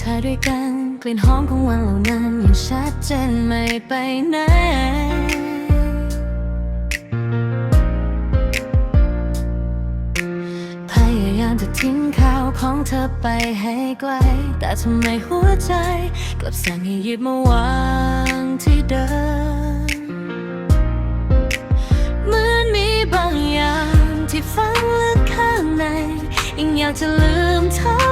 เธอด้วยกัน กลิ่นหอมของวันเหล่านั้นยังชัดเจนไม่ไปไหนพยายามจะทิ้งข่าวของเธอไปให้ไกล แต่ทำไมหัวใจ กลับสั่งให้หยิบมาวางที่เดิมเหมือนมีบางอย่างที่ฝังลึกข้างในยังอยากจะลืมเธอ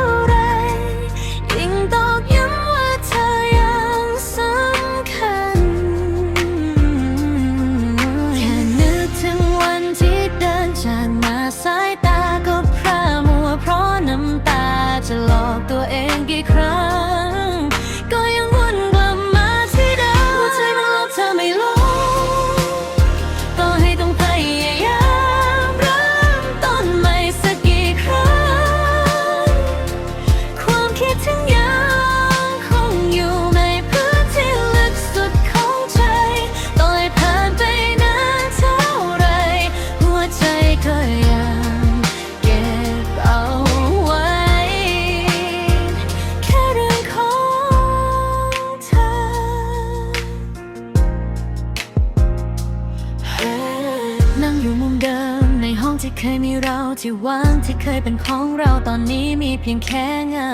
เคยมีเราที่ว่างที่เคยเป็นของเราตอนนี้มีเพียงแค่เงา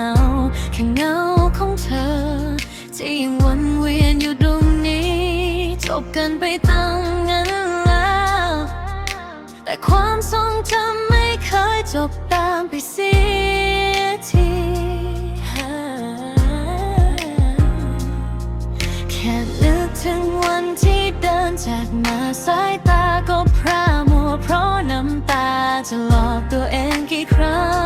แค่เงาของเธอ ที่ยังวนเวียนอยู่ตรงนี้ จบกันไปตั้งนั้นแล้ว แต่ความทรงจำไม่เคยจบ จะหลอกตัวเองกี่ครั้ง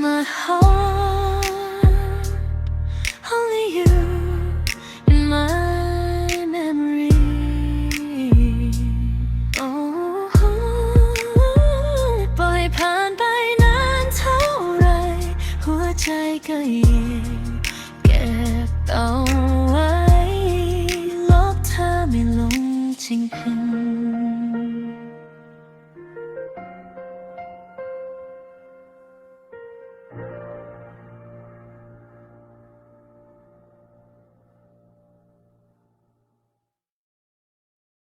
my heart Only you in my memory Oh ปล่อยผ่านไปนานเท่าไร หัวใจก็ย